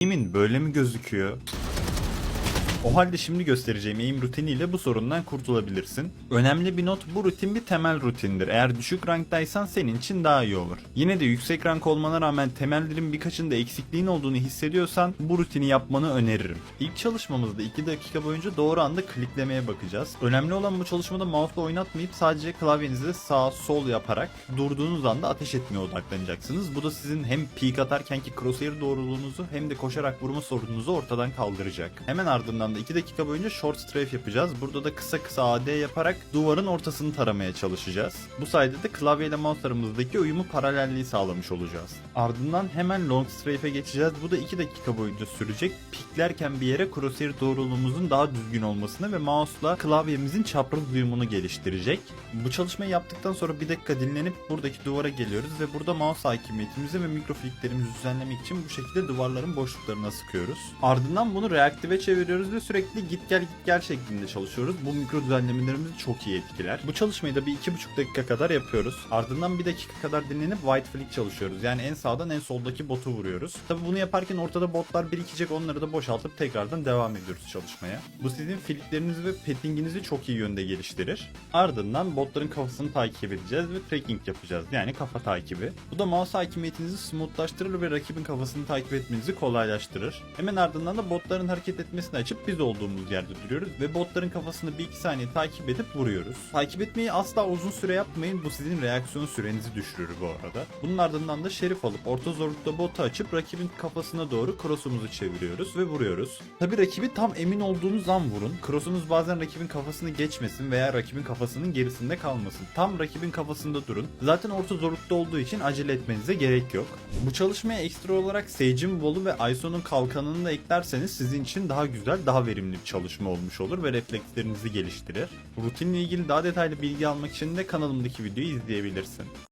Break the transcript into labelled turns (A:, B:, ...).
A: Emin böyle mi gözüküyor? O halde şimdi göstereceğim eğim rutiniyle bu sorundan kurtulabilirsin. Önemli bir not bu rutin bir temel rutindir. Eğer düşük ranktaysan senin için daha iyi olur. Yine de yüksek rank olmana rağmen temellerin birkaçında eksikliğin olduğunu hissediyorsan bu rutini yapmanı öneririm. İlk çalışmamızda 2 dakika boyunca doğru anda kliklemeye bakacağız. Önemli olan bu çalışmada mouse'la oynatmayıp sadece klavyenizde sağ sol yaparak durduğunuz anda ateş etmeye odaklanacaksınız. Bu da sizin hem peek atarkenki crosshair doğruluğunuzu hem de koşarak vurma sorununuzu ortadan kaldıracak. Hemen ardından da 2 dakika boyunca short strafe yapacağız. Burada da kısa kısa AD yaparak duvarın ortasını taramaya çalışacağız. Bu sayede de klavye ile mouse aramızdaki uyumu paralelliği sağlamış olacağız. Ardından hemen long strafe'e geçeceğiz. Bu da 2 dakika boyunca sürecek. Piklerken bir yere crosshair doğruluğumuzun daha düzgün olmasını ve mouse'la klavyemizin çapraz uyumunu geliştirecek. Bu çalışmayı yaptıktan sonra bir dakika dinlenip buradaki duvara geliyoruz ve burada mouse hakimiyetimizi ve mikrofliklerimizi düzenlemek için bu şekilde duvarların boşluklarına sıkıyoruz. Ardından bunu reaktive çeviriyoruz ve sürekli git gel git gel şeklinde çalışıyoruz. Bu mikro düzenlemelerimizi çok iyi etkiler. Bu çalışmayı da bir iki buçuk dakika kadar yapıyoruz. Ardından bir dakika kadar dinlenip white flick çalışıyoruz. Yani en sağdan en soldaki botu vuruyoruz. Tabi bunu yaparken ortada botlar birikecek onları da boşaltıp tekrardan devam ediyoruz çalışmaya. Bu sizin flicklerinizi ve pettinginizi çok iyi yönde geliştirir. Ardından botların kafasını takip edeceğiz ve tracking yapacağız. Yani kafa takibi. Bu da mouse hakimiyetinizi smoothlaştırır ve rakibin kafasını takip etmenizi kolaylaştırır. Hemen ardından da botların hareket etmesini açıp biz olduğumuz yerde duruyoruz ve botların kafasını 1-2 saniye takip edip vuruyoruz. Takip etmeyi asla uzun süre yapmayın. Bu sizin reaksiyon sürenizi düşürür bu arada. Bunun ardından da şerif alıp orta zorlukta botu açıp rakibin kafasına doğru cross'umuzu çeviriyoruz ve vuruyoruz. Tabi rakibi tam emin olduğunuz an vurun. Cross'unuz bazen rakibin kafasını geçmesin veya rakibin kafasının gerisinde kalmasın. Tam rakibin kafasında durun. Zaten orta zorlukta olduğu için acele etmenize gerek yok. Bu çalışmaya ekstra olarak Sage'in Wall'u ve ISO'nun kalkanını da eklerseniz sizin için daha güzel, daha verimli bir çalışma olmuş olur ve reflekslerinizi geliştirir. Rutinle ilgili daha detaylı bilgi almak için de kanalımdaki videoyu izleyebilirsin.